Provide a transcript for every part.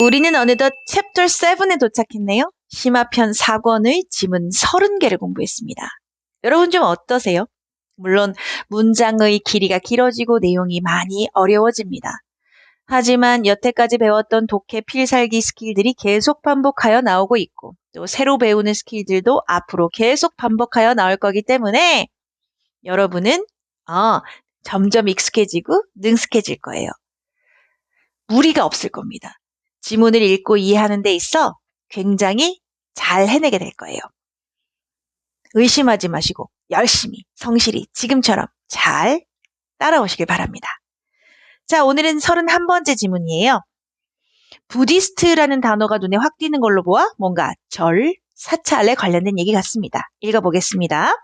우리는 어느덧 챕터 7에 도착했네요. 심화편 4권의 지문 30개를 공부했습니다. 여러분 좀 어떠세요? 물론 문장의 길이가 길어지고 내용이 많이 어려워집니다. 하지만 여태까지 배웠던 독해 필살기 스킬들이 계속 반복하여 나오고 있고 또 새로 배우는 스킬들도 앞으로 계속 반복하여 나올 거기 때문에 여러분은 어, 점점 익숙해지고 능숙해질 거예요. 무리가 없을 겁니다. 지문을 읽고 이해하는 데 있어 굉장히 잘 해내게 될 거예요. 의심하지 마시고 열심히 성실히 지금처럼 잘 따라오시길 바랍니다. 자, 오늘은 31번째 지문이에요. 부디스트라는 단어가 눈에 확 띄는 걸로 보아 뭔가 절, 사찰에 관련된 얘기 같습니다. 읽어보겠습니다.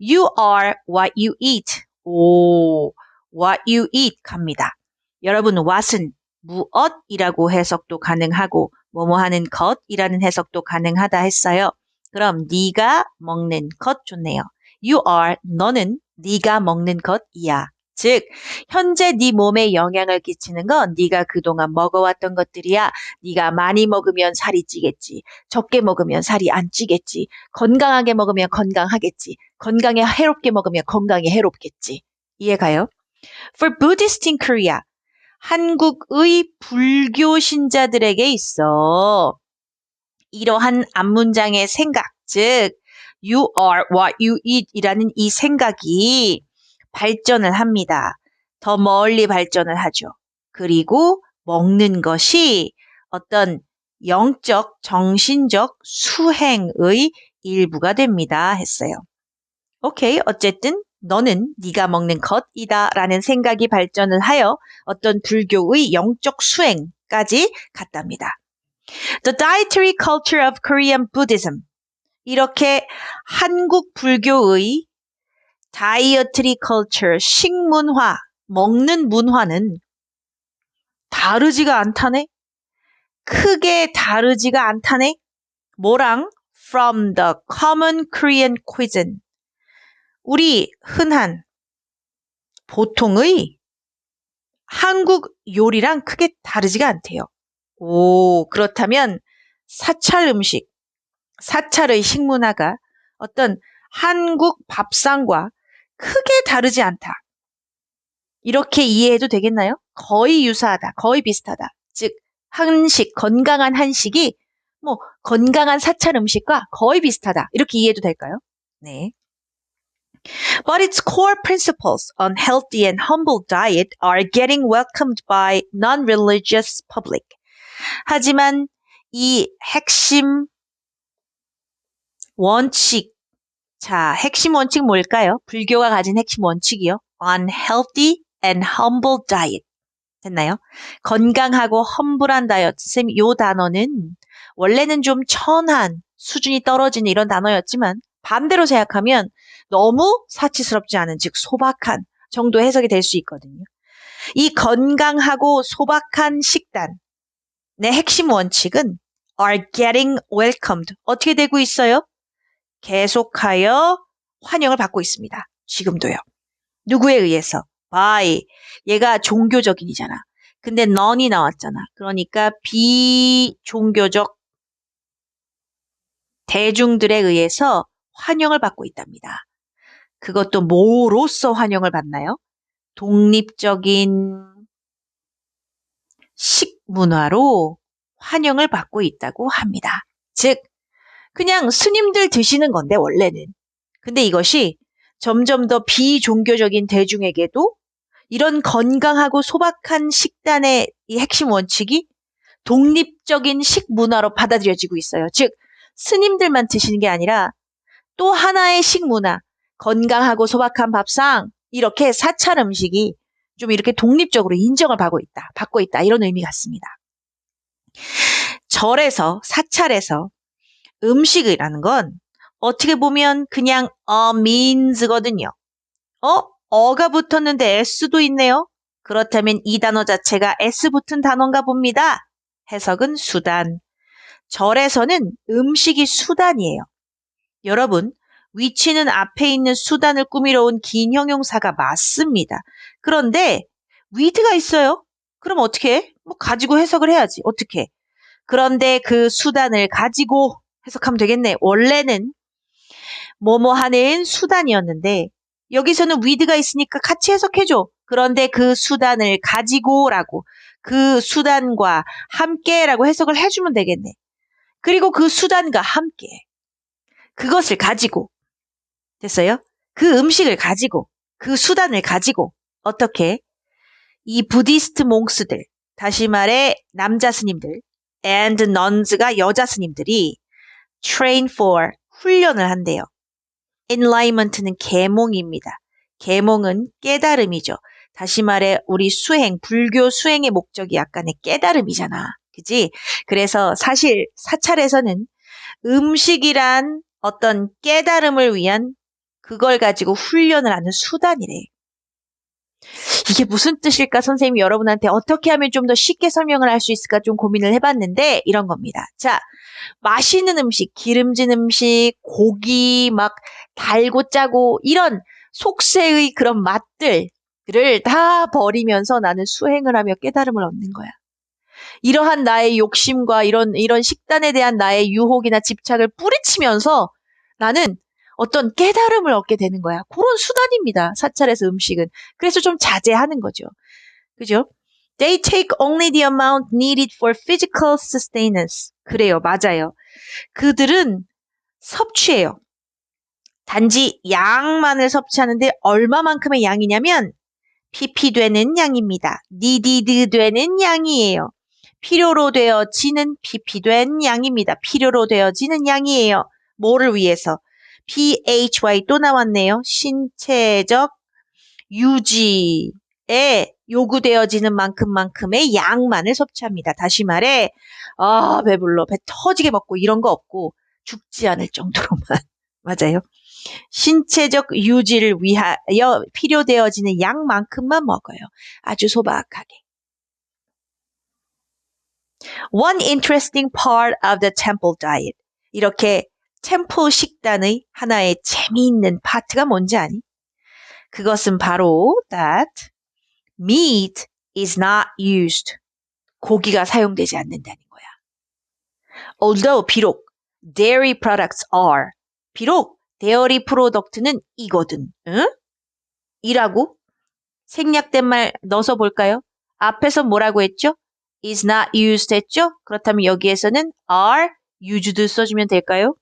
You are what you eat. 오, what you eat 갑니다. 여러분, what은 무엇이라고 해석도 가능하고 뭐뭐 하는 것이라는 해석도 가능하다 했어요. 그럼 네가 먹는 것 좋네요. You are 너는 네가 먹는 것이야. 즉 현재 네 몸에 영향을 끼치는 건 네가 그동안 먹어왔던 것들이야. 네가 많이 먹으면 살이 찌겠지. 적게 먹으면 살이 안 찌겠지. 건강하게 먹으면 건강하겠지. 건강에 해롭게 먹으면 건강에 해롭겠지. 이해가요? For Buddhists in Korea, 한국의 불교 신자들에게 있어 이러한 앞문장의 생각, 즉 you are what you eat 이라는 이 생각이 발전을 합니다. 더 멀리 발전을 하죠. 그리고 먹는 것이 어떤 영적, 정신적 수행의 일부가 됩니다. 했어요. 오케이. 어쨌든 너는 네가 먹는 것이다 라는 생각이 발전을 하여 어떤 불교의 영적 수행까지 갔답니다. The dietary culture of Korean Buddhism. 이렇게 한국 불교의 다이어트리 컬처, 식문화, 먹는 문화는 다르지가 않다네? 크게 다르지가 않다네? 뭐랑? From the common Korean cuisine. 우리 흔한 보통의 한국 요리랑 크게 다르지가 않대요. 오, 그렇다면 사찰 음식, 사찰의 식문화가 어떤 한국 밥상과 크게 다르지 않다. 이렇게 이해해도 되겠나요? 거의 유사하다. 거의 비슷하다. 즉, 한식, 건강한 한식이 뭐 건강한 사찰 음식과 거의 비슷하다. 이렇게 이해해도 될까요? 네. But its core principles on healthy and humble diet are getting welcomed by non-religious public. 하지만 이 핵심 원칙 자, 핵심 원칙 뭘까요? 불교가 가진 핵심 원칙이요. On healthy and humble diet. 됐나요? 건강하고 험불한 다이어트. 쌤, 요 단어는 원래는 좀 천한, 수준이 떨어지는 이런 단어였지만 반대로 생각하면 너무 사치스럽지 않은, 즉 소박한 정도 해석이 될 수 있거든요. 이 건강하고 소박한 식단의 핵심 원칙은 are getting welcomed. 어떻게 되고 있어요? 계속하여 환영을 받고 있습니다. 지금도요. 누구에 의해서? by. 얘가 종교적인이잖아. 근데 non이 나왔잖아. 그러니까 비종교적 대중들에 의해서 환영을 받고 있답니다. 그것도 뭐로서 환영을 받나요? 독립적인 식문화로 환영을 받고 있다고 합니다. 즉, 그냥 스님들 드시는 건데, 원래는. 근데 이것이 점점 더 비종교적인 대중에게도 이런 건강하고 소박한 식단의 이 핵심 원칙이 독립적인 식문화로 받아들여지고 있어요. 즉, 스님들만 드시는 게 아니라 또 하나의 식문화, 건강하고 소박한 밥상, 이렇게 사찰 음식이 좀 이렇게 독립적으로 인정을 받고 있다, 받고 있다, 이런 의미 같습니다. 절에서, 사찰에서 음식이라는 건 어떻게 보면 그냥 a means거든요. 어? 어가 붙었는데 s도 있네요. 그렇다면 이 단어 자체가 s 붙은 단어인가 봅니다. 해석은 수단. 절에서는 음식이 수단이에요. 여러분, 위치는 앞에 있는 수단을 꾸미러 온 긴 형용사가 맞습니다. 그런데 with가 있어요. 그럼 어떻게 해? 뭐 가지고 해석을 해야지. 어떻게? 그런데 그 수단을 가지고 해석하면 되겠네. 원래는 뭐뭐 하는 수단이었는데 여기서는 with가 있으니까 같이 해석해줘. 그런데 그 수단을 가지고라고 그 수단과 함께라고 해석을 해주면 되겠네. 그리고 그 수단과 함께 그것을 가지고 됐어요? 그 음식을 가지고 그 수단을 가지고 어떻게 이 부디스트 몽스들 다시 말해 남자 스님들 and nuns가 여자 스님들이 train for 훈련을 한대요. enlightenment는 계몽입니다. 계몽은 깨달음이죠. 다시 말해 우리 수행 불교 수행의 목적이 약간의 깨달음이잖아. 그지? 그래서 사실 사찰에서는 음식이란 어떤 깨달음을 위한 그걸 가지고 훈련을 하는 수단이래. 이게 무슨 뜻일까 선생님이 여러분한테 어떻게 하면 좀 더 쉽게 설명을 할 수 있을까 좀 고민을 해봤는데 이런 겁니다. 자, 맛있는 음식, 기름진 음식, 고기 막 달고 짜고 이런 속세의 그런 맛들을 다 버리면서 나는 수행을 하며 깨달음을 얻는 거야. 이러한 나의 욕심과 이런 이런 식단에 대한 나의 유혹이나 집착을 뿌리치면서 나는 어떤 깨달음을 얻게 되는 거야. 그런 수단입니다. 사찰에서 음식은. 그래서 좀 자제하는 거죠. 그죠? They take only the amount needed for physical sustenance. 그래요. 맞아요. 그들은 섭취해요. 단지 양만을 섭취하는데 얼마만큼의 양이냐면 피피되는 양입니다. 니디드 되는 양이에요. 필요로 되어지는 피피된 양입니다. 필요로 되어지는 양이에요. 뭐를 위해서? PHY 또 나왔네요. 신체적 유지에 요구되어지는 만큼만큼의 양만을 섭취합니다. 다시 말해, 아, 배불러. 배 터지게 먹고 이런 거 없고 죽지 않을 정도로만. 맞아요. 신체적 유지를 위하여 필요되어지는 양만큼만 먹어요. 아주 소박하게. One interesting part of the temple diet. 이렇게 템플 식단의 하나의 재미있는 파트가 뭔지 아니? 그것은 바로 that meat is not used. 고기가 사용되지 않는다는 거야. Although 비록 dairy products are 비록 데어리 프로덕트는 이거든. 응? 이라고 생략된 말 넣어서 볼까요? 앞에서 뭐라고 했죠? is not used 했죠? 그렇다면 여기에서는 are used 써주면 될까요?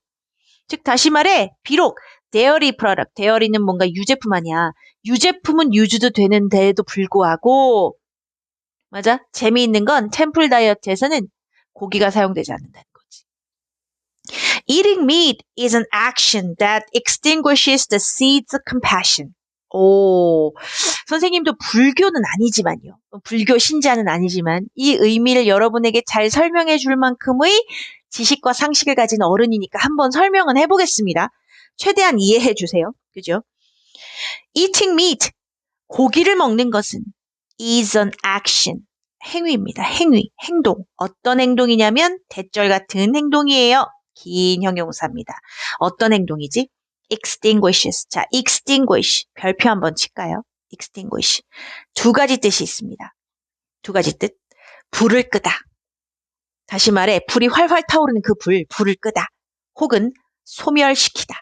즉 다시 말해 비록 데어리 프로덕트, 데어리는 뭔가 유제품 아니야. 유제품은 유즈도 되는데도 불구하고 맞아? 재미있는 건 템플 다이어트에서는 고기가 사용되지 않는다는 거지. Eating meat is an action that extinguishes the seeds of compassion. 오, 선생님도 불교는 아니지만요. 불교 신자는 아니지만 이 의미를 여러분에게 잘 설명해 줄 만큼의 지식과 상식을 가진 어른이니까 한번 설명은 해보겠습니다. 최대한 이해해 주세요. 그죠? Eating meat, 고기를 먹는 것은 is an action, 행위입니다. 행위, 행동. 어떤 행동이냐면 대절 같은 행동이에요. 긴 형용사입니다. 어떤 행동이지? extinguishes. 자, extinguish. 별표 한번 칠까요? extinguish. 두 가지 뜻이 있습니다. 두 가지 뜻. 불을 끄다. 다시 말해 불이 활활 타오르는 그 불, 불을 끄다. 혹은 소멸시키다.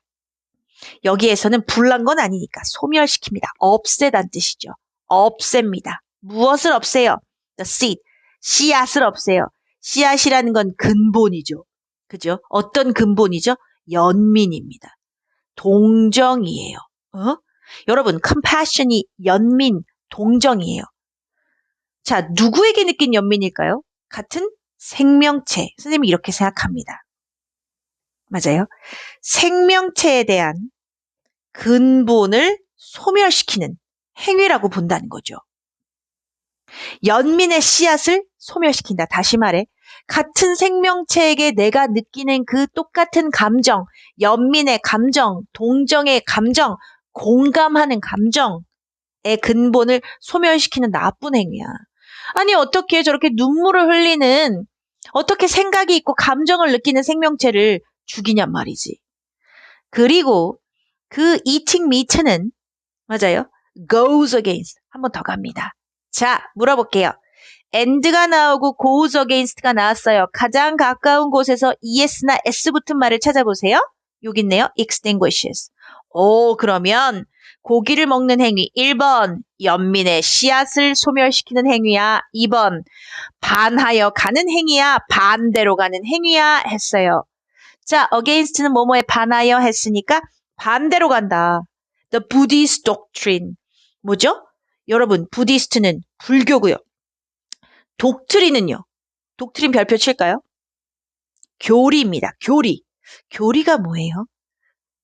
여기에서는 불난 건 아니니까 소멸시킵니다. 없애단 뜻이죠. 없앱니다. 무엇을 없애요? The seed. 씨앗을 없애요. 씨앗이라는 건 근본이죠. 그죠? 어떤 근본이죠? 연민입니다. 동정이에요. 어? 여러분, compassion이 연민, 동정이에요. 자, 누구에게 느낀 연민일까요? 같은 생명체. 선생님이 이렇게 생각합니다. 맞아요. 생명체에 대한 근본을 소멸시키는 행위라고 본다는 거죠. 연민의 씨앗을 소멸시킨다. 다시 말해, 같은 생명체에게 내가 느끼는 그 똑같은 감정, 연민의 감정, 동정의 감정, 공감하는 감정의 근본을 소멸시키는 나쁜 행위야. 아니, 어떻게 저렇게 눈물을 흘리는, 어떻게 생각이 있고 감정을 느끼는 생명체를 죽이냔 말이지. 그리고 그 eating meat는, 맞아요. goes against. 한 번 더 갑니다. 자, 물어볼게요. and가 나오고 goes against가 나왔어요. 가장 가까운 곳에서 es나 s 붙은 말을 찾아보세요. 여기 있네요. extinguishes. 오, 그러면 고기를 먹는 행위 1번 연민의 씨앗을 소멸시키는 행위야. 2번 반하여 가는 행위야. 반대로 가는 행위야 했어요. 자, against는 뭐뭐에 반하여 했으니까 반대로 간다. The Buddhist doctrine. 뭐죠? 여러분, 부디스트는 불교고요. 독트린은요. 독트린 별표 칠까요? 교리입니다. 교리. 교리가 뭐예요?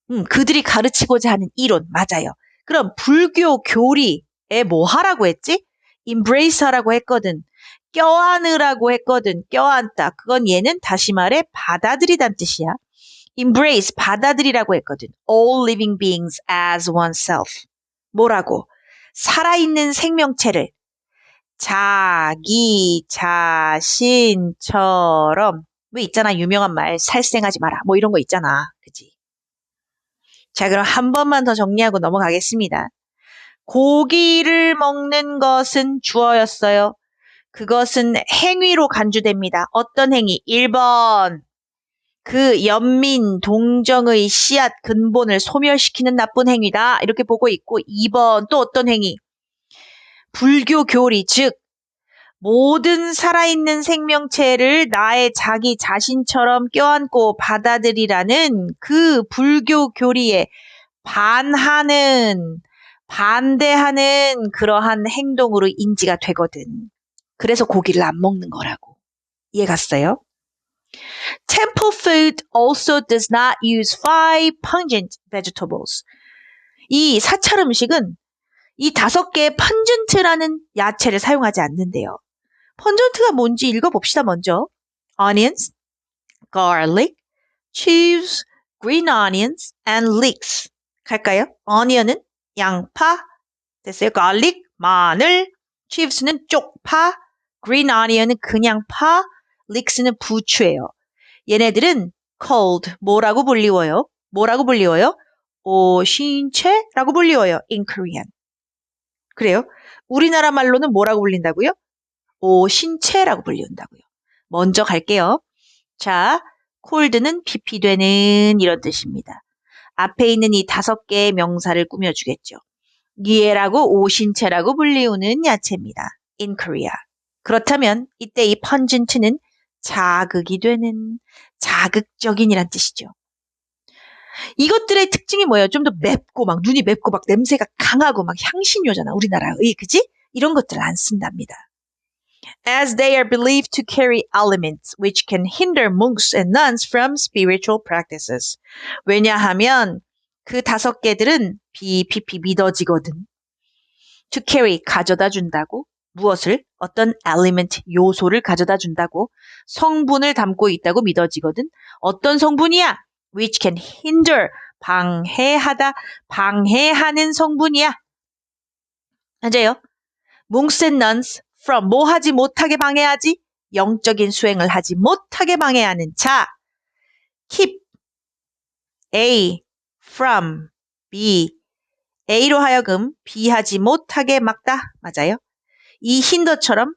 음, 그들이 가르치고자 하는 이론. 맞아요. 그럼 불교 교리에 뭐 하라고 했지? embrace 하라고 했거든. 껴안으라고 했거든. 껴안다. 그건 얘는 다시 말해 받아들이단 뜻이야. embrace 받아들이라고 했거든. all living beings as oneself. 뭐라고? 살아있는 생명체를 자기 자신처럼 왜 있잖아 유명한 말 살생하지 마라 뭐 이런 거 있잖아 그지 자 그럼 한 번만 더 정리하고 넘어가겠습니다. 고기를 먹는 것은 주어였어요. 그것은 행위로 간주됩니다. 어떤 행위? 1번. 그 연민 동정의 씨앗 근본을 소멸시키는 나쁜 행위다. 이렇게 보고 있고 2번 또 어떤 행위? 불교 교리, 즉, 모든 살아있는 생명체를 나의 자기 자신처럼 껴안고 받아들이라는 그 불교 교리에 반하는, 반대하는 그러한 행동으로 인지가 되거든. 그래서 고기를 안 먹는 거라고. 이해 갔어요? Temple food also does not use five pungent vegetables. 이 사찰 음식은 이 다섯 개의 펀전트라는 야채를 사용하지 않는데요. 펀전트가 뭔지 읽어봅시다, 먼저. onions, garlic, chives, green onions, and leeks. 갈까요? onion은 양파, 됐어요? garlic, 마늘, chives는 쪽파, green onion은 그냥 파, leeks는 부추예요. 얘네들은 cold, 뭐라고 불리워요? 뭐라고 불리워요? 오신채라고 불리워요. in Korean. 그래요? 우리나라 말로는 뭐라고 불린다고요? 오, 신체라고 불린다고요. 먼저 갈게요. 자, 콜드는 피피되는 이런 뜻입니다. 앞에 있는 이 다섯 개의 명사를 꾸며주겠죠. 기에라고 오신체라고 불리우는 야채입니다. in Korea. 그렇다면 이때 이 펀진트는 자극이 되는 자극적인이란 뜻이죠. 이것들의 특징이 뭐예요? 좀 더 맵고 막 눈이 맵고 막 냄새가 강하고 막 향신료잖아. 우리나라의 그지? 이런 것들을 안 쓴답니다. As they are believed to carry elements which can hinder monks and nuns from spiritual practices. 왜냐하면 그 다섯 개들은 비피피 믿어지거든. To carry 가져다 준다고 무엇을 어떤 element 요소를 가져다 준다고 성분을 담고 있다고 믿어지거든. 어떤 성분이야? which can hinder 방해하다 방해하는 성분이야. 맞아요. monks and nuns from 뭐 하지 못하게 방해하지? 영적인 수행을 하지 못하게 방해하는 자. keep A from B A로 하여금 B 하지 못하게 막다. 맞아요. 이 힌더처럼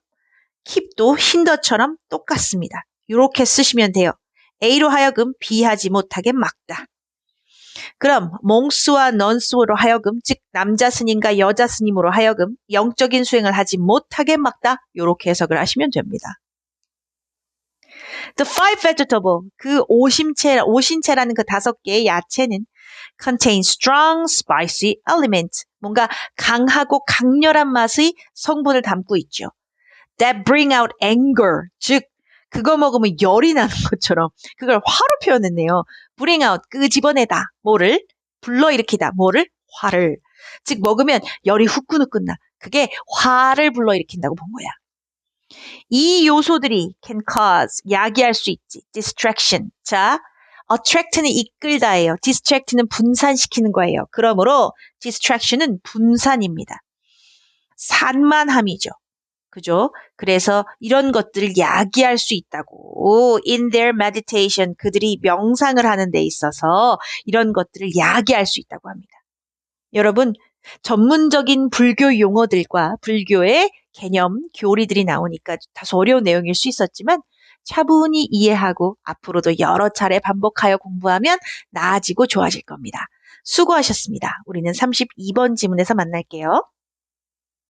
keep도 힌더처럼 똑같습니다. 이렇게 쓰시면 돼요. A로 하여금 B하지 못하게 막다. 그럼 몽스와 넌스로 하여금 즉 남자 스님과 여자 스님으로 하여금 영적인 수행을 하지 못하게 막다. 이렇게 해석을 하시면 됩니다. The five vegetable 그 오심채 오신채라는 그 다섯 개의 야채는 contain strong spicy element 뭔가 강하고 강렬한 맛의 성분을 담고 있죠. That bring out anger 즉 그거 먹으면 열이 나는 것처럼 그걸 화로 표현했네요. bring out 끄집어내다 뭐를 불러일으키다 뭐를 화를 즉 먹으면 열이 후끈후끈 나 그게 화를 불러일으킨다고 본 거야. 이 요소들이 can cause 야기할 수 있지 distraction 자 attract는 이끌다예요. distract는 분산시키는 거예요. 그러므로 distraction은 분산입니다. 산만함이죠. 그죠? 그래서 이런 것들을 야기할 수 있다고. In their meditation, 그들이 명상을 하는 데 있어서 이런 것들을 야기할 수 있다고 합니다. 여러분, 전문적인 불교 용어들과 불교의 개념, 교리들이 나오니까 다소 어려운 내용일 수 있었지만 차분히 이해하고 앞으로도 여러 차례 반복하여 공부하면 나아지고 좋아질 겁니다. 수고하셨습니다. 우리는 32번 지문에서 만날게요.